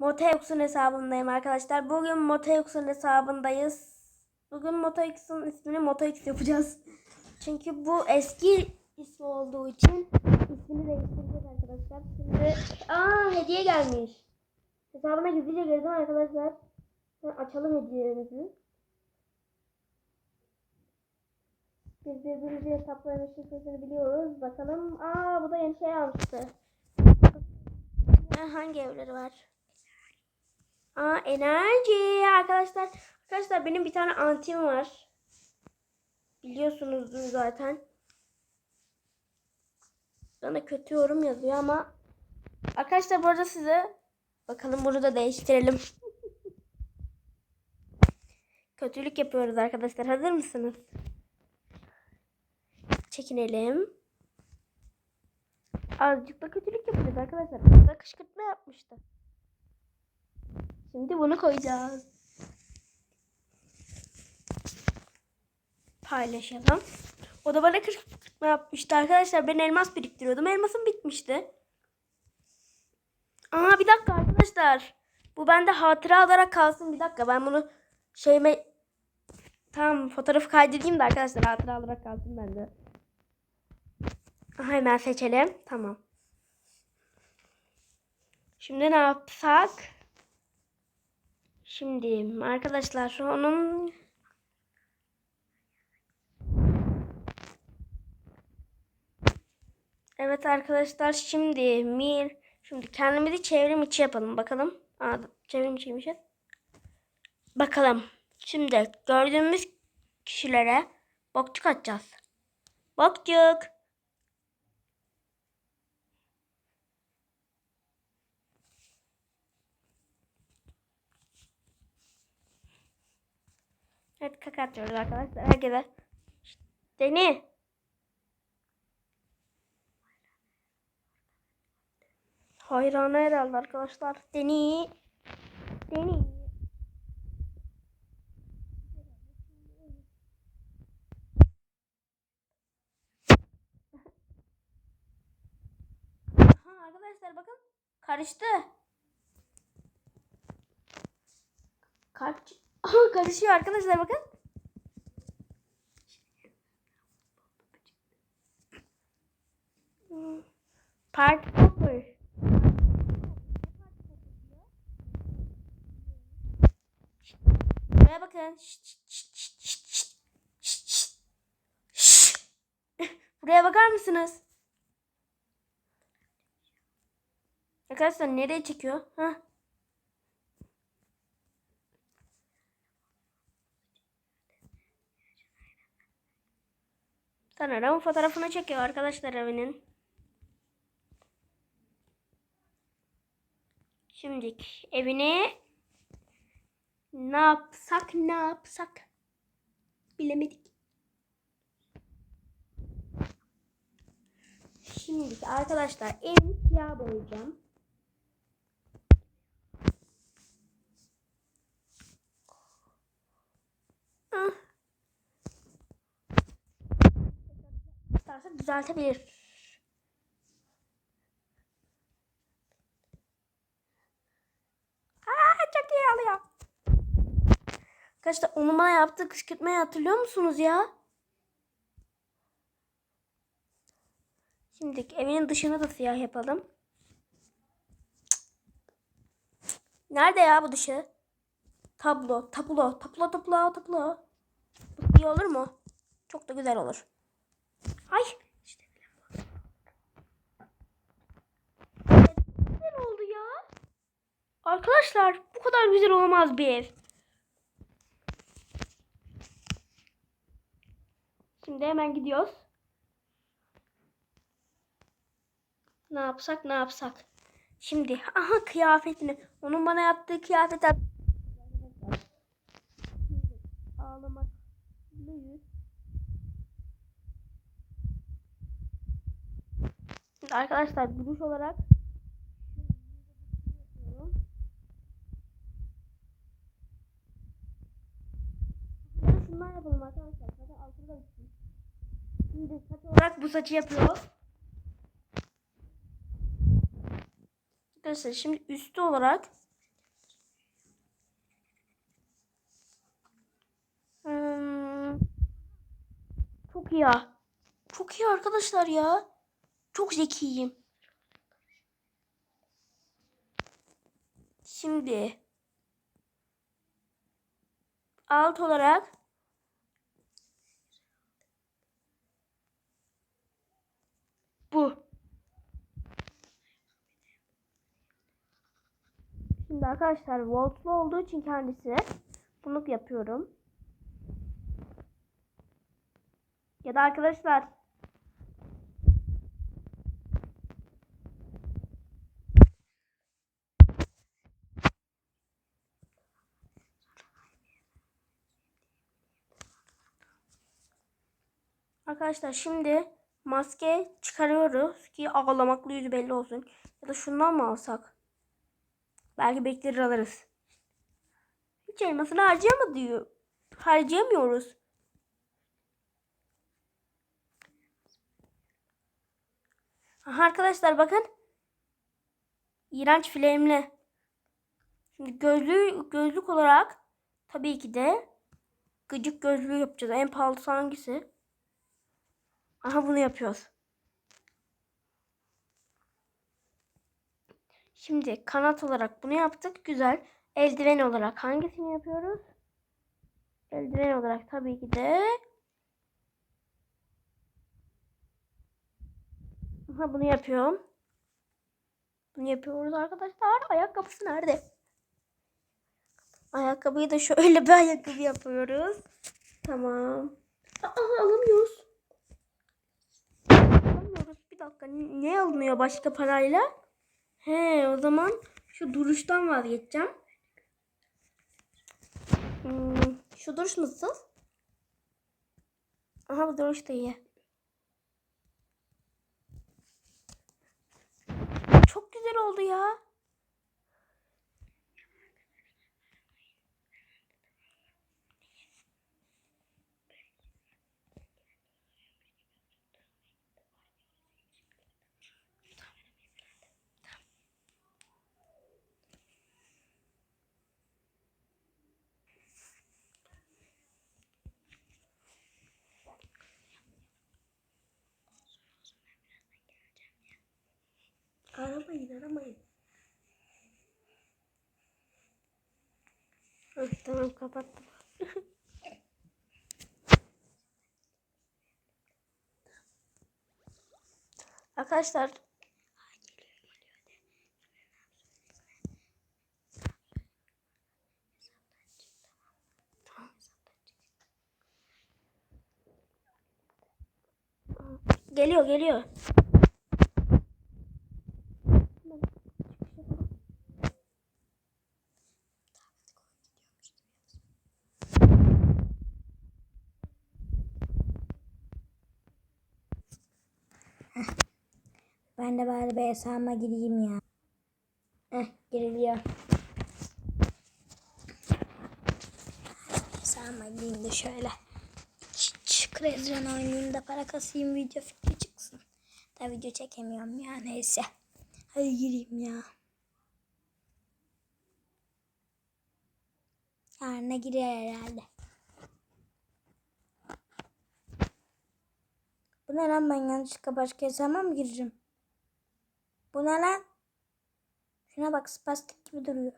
Motex'un hesabındayım arkadaşlar. Bugün Motex'un hesabındayız. Bugün Motex'un ismini Motex yapacağız. Çünkü bu eski ismi olduğu için ismini değiştireceğiz arkadaşlar. Şimdi aa hediye gelmiş. Hesabına gizlice girdim arkadaşlar. Açalım hediyelerimizi. Biz birbirimizin hesaplarının şifresini biliyoruz. Bakalım. Aa bu da yeni şey almıştı. Ha, Hangi evleri var? Aa enerji arkadaşlar. Arkadaşlar benim bir tane antim var. Biliyorsunuzdur zaten. Bana kötü yorum yazıyor ama arkadaşlar bu arada size bakalım bunu da değiştirelim. Kötülük yapıyoruz arkadaşlar. Hazır mısınız? Çekinelim. Azıcık da kötülük yapacağız arkadaşlar. Burada kışkırtma yapmıştı. Şimdi bunu koyacağız. Paylaşalım. O da bana kışkırtma yapmıştı arkadaşlar. Ben elmas biriktiriyordum. Elmasım bitmişti. Aa bir dakika arkadaşlar. Bu bende hatıra olarak kalsın. Bir dakika ben bunu şeyime tam fotoğrafı kaydedeyim de arkadaşlar hatıra olarak kalsın bende. Aha, Hemen seçelim. Tamam. Şimdi ne yapsak? Şimdi arkadaşlar onun Evet arkadaşlar şimdi mir şimdi kendimizi çevrim içi yapalım bakalım. Aa, çevrim içiymiş. Bakalım. Şimdi gördüğümüz kişilere bokçuk atacağız. Bokçuk. Evet kaka atıyoruz arkadaşlar. Herkese. Deni. Hayranı herhalde arkadaşlar. Deni. Deni. Aha arkadaşlar bakın. Karıştı. Kalp Aha, karışıyor arkadaşlar bakın. Part Popper. Buraya bakın. Buraya bakar mısınız? Arkadaşlar nereye çekiyor? Hah. Sanırım fotoğrafını çekiyor arkadaşlar evinin. Şimdi evini ne yapsak ne yapsak bilemedik. Şimdi arkadaşlar evini siyah boyayacağım. Ah. isterse düzeltebilir. Aa, çok iyi alıyor. Arkadaşlar onun bana yaptığı kışkırtmayı hatırlıyor musunuz ya? Şimdi evinin dışını da siyah yapalım. Nerede ya bu dışı? Tablo, tablo, tablo, tablo, tablo. Bu iyi olur mu? Çok da güzel olur. Ay. İşte güzel oldu ya. Arkadaşlar bu kadar güzel olamaz bir ev. Şimdi hemen gidiyoruz. Ne yapsak ne yapsak. Şimdi aha kıyafetini. Onun bana yaptığı kıyafet. Ağlamak. Arkadaşlar duruş olarak Bunlar yapalım arkadaşlar. Saçı altında bitsin. Şimdi saç olarak bu saçı yapıyoruz. Arkadaşlar şimdi üstü olarak hmm, çok iyi. Çok iyi arkadaşlar ya. Çok zekiyim. Şimdi alt olarak arkadaşlar voltlu olduğu için kendisi bunu yapıyorum. Ya da arkadaşlar Arkadaşlar şimdi maske çıkarıyoruz ki ağlamaklı yüzü belli olsun. Ya da şundan mı alsak? Belki bekler alırız. Hiç elmasını harcayamadı diyor. Harcayamıyoruz. Arkadaşlar bakın. İğrenç flame'li. Şimdi gözlüğü, gözlük olarak tabii ki de gıcık gözlüğü yapacağız. En pahalısı hangisi? Aha bunu yapıyoruz. Şimdi kanat olarak bunu yaptık. Güzel. Eldiven olarak hangisini yapıyoruz? Eldiven olarak tabii ki de Aha bunu yapıyorum. Bunu yapıyoruz arkadaşlar. Ayakkabısı nerede? Ayakkabıyı da şöyle bir ayakkabı yapıyoruz. Tamam. Aa, alamıyoruz. Alamıyoruz. Bir dakika. Ne alınıyor başka parayla? He o zaman şu duruştan vazgeçeceğim. Hmm, şu duruş nasıl? Aha bu duruş da iyi. Çok güzel oldu ya. Aramayın aramayın. Hı, tamam kapattım. Arkadaşlar Geliyor geliyor. De bari bir gireyim ya. Heh giriliyor. Hesabıma gireyim de şöyle. Çık rezon oynayayım da para kasayım video fikri çıksın. Da video çekemiyorum ya neyse. Hadi gireyim ya. Yarına girer herhalde. Bu ne lan ben yanlışlıkla başka hesabıma mı gireceğim? Bu ne lan? Şuna bak spastik gibi duruyor.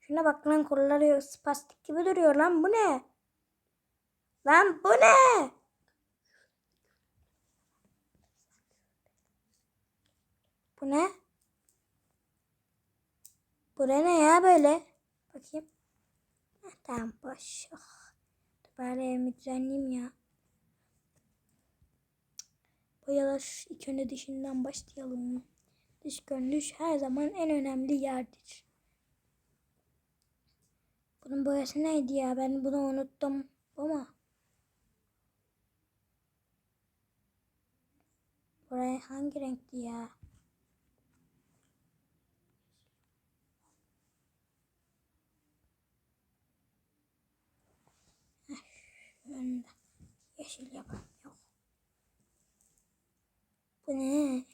Şuna bak lan kolları spastik gibi duruyor lan bu ne? Lan bu ne? Bu ne? Bu ne ya böyle? Bakayım. Heh, tamam boş. Oh. Bari evimi düzenleyeyim ya. Boyalar ilk önce dışından başlayalım. Dış görünüş her zaman en önemli yerdir. Bunun boyası neydi ya? Ben bunu unuttum. Bu mu? Buraya hangi renkti ya? Heh, Önde. Yeşil yapalım. Yok. Bu ne?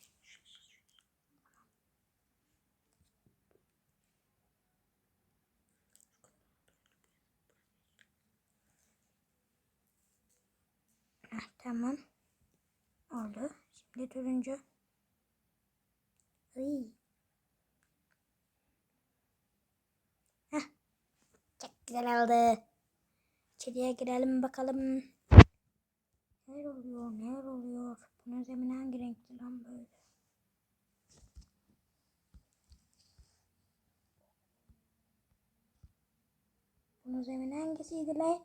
Heh, tamam. Oldu. Şimdi turuncu. Iy. Heh. Çok güzel oldu. İçeriye girelim bakalım. Neler oluyor? Neler oluyor? Bunun zemini hangi renkli lan böyle? Bunun zemini hangisiydi lan?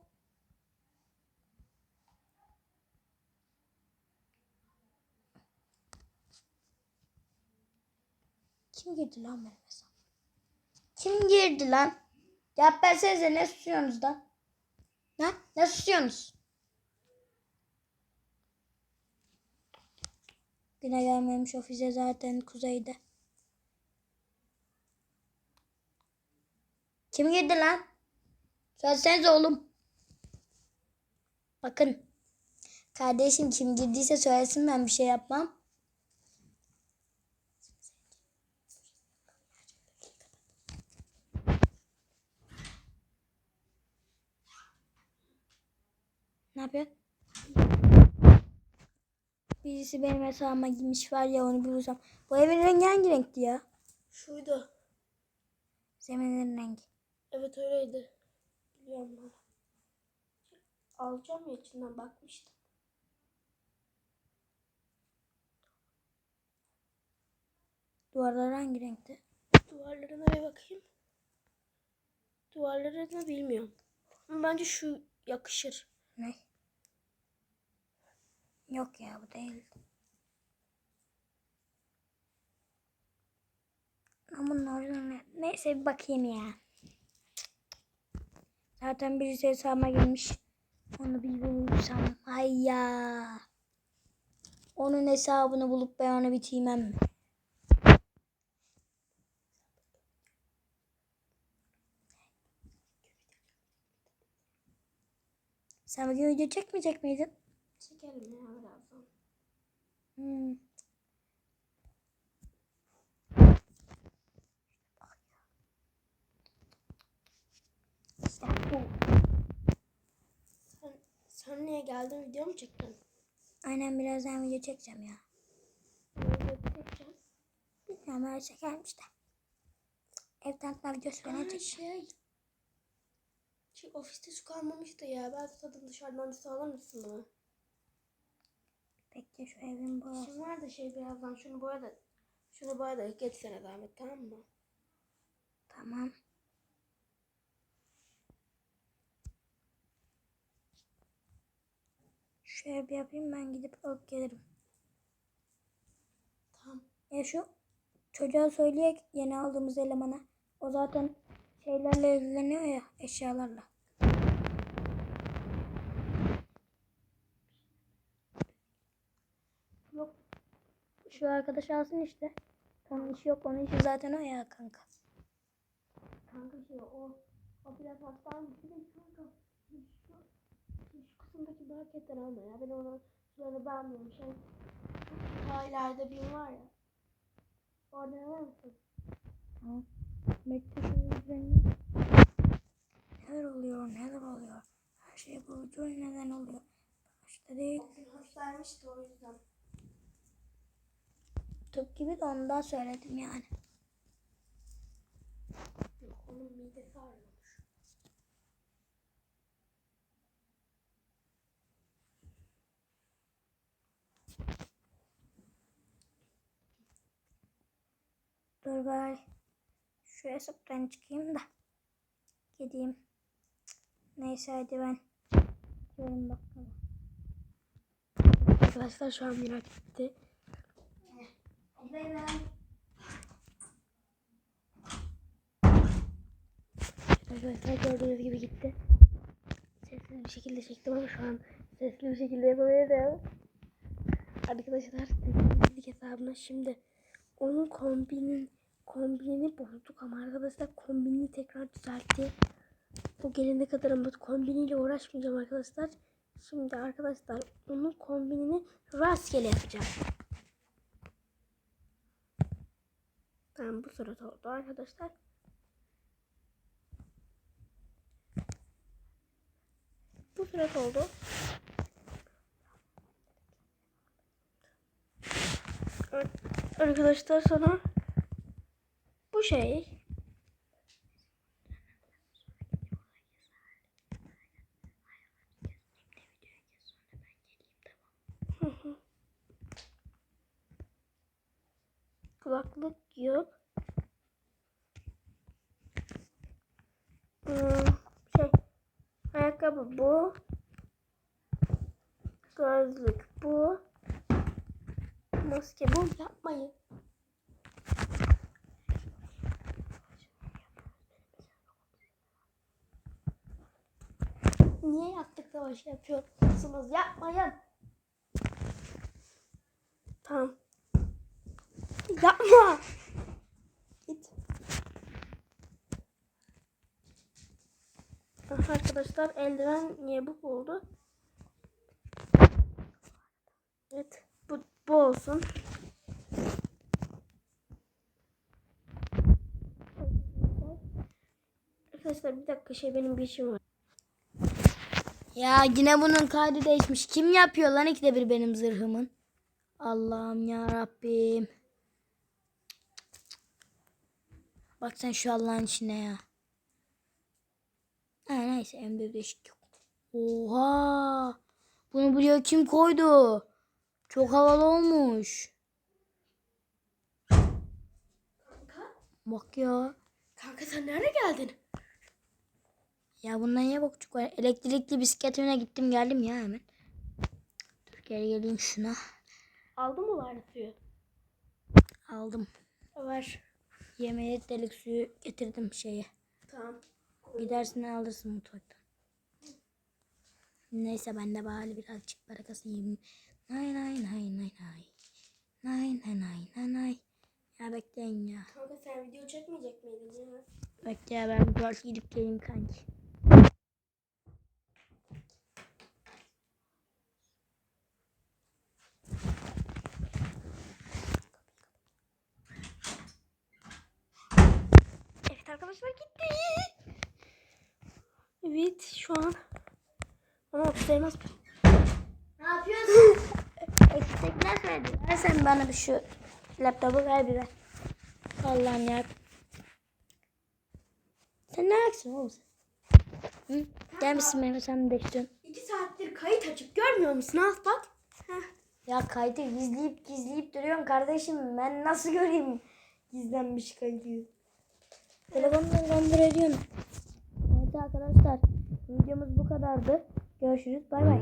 Kim girdi lan benim? Kim girdi lan? Cevap versenize ne susuyorsunuz lan? Ne? Ne susuyorsunuz? Yine gelmemiş ofise zaten kuzeyde. Kim girdi lan? Söylesenize oğlum. Bakın. Kardeşim kim girdiyse söylesin ben bir şey yapmam. Ne yapıyorsun? Birisi benim hesabıma girmiş var ya onu bir bulsam. Bu evin rengi hangi renkti ya? Şuydu. Zeminin rengi. Evet öyleydi. Biliyorum ben. Alacağım ya içinden bakmıştım. Duvarlar hangi renkti? Duvarlarına bir bakayım. Duvarlarını bilmiyorum. Ama bence şu yakışır. Ne? Yok ya bu değil. Ama orijinali. Neyse bir bakayım ya. Zaten birisi hesabıma girmiş. Onu bir bulursam. Ay ya. Onun hesabını bulup ben onu bitirmem mi? Sen bugün video çekmeyecek miydin? Çekelim ya birazdan. Hmm. İşte bu. Sen, sen niye geldin? Video mu çektin? Aynen birazdan video çekeceğim ya. Video çekeceğim. Bilmiyorum öyle çekerim işte. Ev tanıtma videosu falan çekeceğim. şey. Şey, ofiste su kalmamıştı ya. Ben tutadım dışarıdan su alır mısın bana? Bekle şu evin boyası. Şimdi var da şey birazdan şunu boya da şunu boya da geçsene zahmet tamam mı? Tamam. Şöyle bir yapayım ben gidip alıp gelirim. Tamam. Ya şu çocuğa söyleyek yeni aldığımız elemana. O zaten şeylerle ilgileniyor ya eşyalarla. Yok. Şu arkadaş alsın işte. Onun işi yok. Onun işi zaten o ya kanka. Kanka şey o o biraz. Bir de kanka şu, şu kısımdaki marketten alma ya. Ben onu şöyle beğenmiyorum. Şey daha ileride bir var ya. Orada ne var mısın? Tamam. Bekle üzerine. Neler oluyor, neler oluyor? Her şey bu neden oluyor? Başta değil. Hastaymıştı o yüzden. Tıp gibi de ondan söyledim yani. Yok onun midesi ağrıyormuş. Dur bari. Şu hesaptan çıkayım da. Gideyim. Neyse hadi ben. Gidiyorum bakalım. Arkadaşlar şu an Miraç bay. Arkadaşlar gördüğünüz gibi gitti. Sessiz bir şekilde çektim ama şu an sesli bir şekilde yapabilirim. Arkadaşlar temizlik hesabına şimdi onun kombinin kombini bozduk ama arkadaşlar kombini tekrar düzeltti. Bu gelene kadar ama kombiniyle uğraşmayacağım arkadaşlar. Şimdi arkadaşlar onun kombinini rastgele yapacağım. Tamam bu sırada oldu arkadaşlar. Bu sırada oldu. Arkadaşlar sana bu şey. Kulaklık yok. Hmm, şey ayakkabı bu. Gözlük bu. Maske bu. Yapmayın. Niye yaptık savaş yapıyorsunuz? Yapmayın. Tamam. Yapma. Git. Aha, Arkadaşlar eldiven niye bu oldu? Evet. Bu, bu olsun. Arkadaşlar bir dakika şey benim bir işim var. Ya yine bunun kaydı değişmiş. Kim yapıyor lan ikide bir benim zırhımın? Allah'ım ya Rabbim. Bak sen şu Allah'ın içine ya. Ha, neyse en bir değişik yok. Oha. Bunu buraya kim koydu? Çok havalı olmuş. Bak ya. Kanka sen nerede geldin? Ya bundan niye bokçuk var? Elektrikli bisikletine gittim geldim ya hemen. Dur geri geleyim şuna. Aldın mı bari suyu? Aldım. Var. Yemeğe delik suyu getirdim şeye. Tamam. Gidersin alırsın mutfaktan. Neyse ben de bari birazcık para kasayım. Nay nay nay nay nay. Nay nay nay nay nay. Ya bekleyin ya. Kanka sen video çekmeyecek miydin ya? Bekle ben bir gidip geleyim kanki. Arkadaşlar gitti. Evet şu an. Ama otuzlarımız. Ne yapıyorsun? Eksikler söyledi. Ver sen bana bir şu laptopu ver bir ver. Allah'ım ya. Sen ne yapacaksın oğlum sen? Hı? Gel misin benim sen de istiyorsun. İki saattir kayıt açık görmüyor musun? Al bak. Heh. Ya kaydı gizleyip gizleyip duruyorsun kardeşim. Ben nasıl göreyim gizlenmiş kaydı. Telefonla kontrol ediyorsun. Evet arkadaşlar videomuz bu kadardı. Görüşürüz bay bay.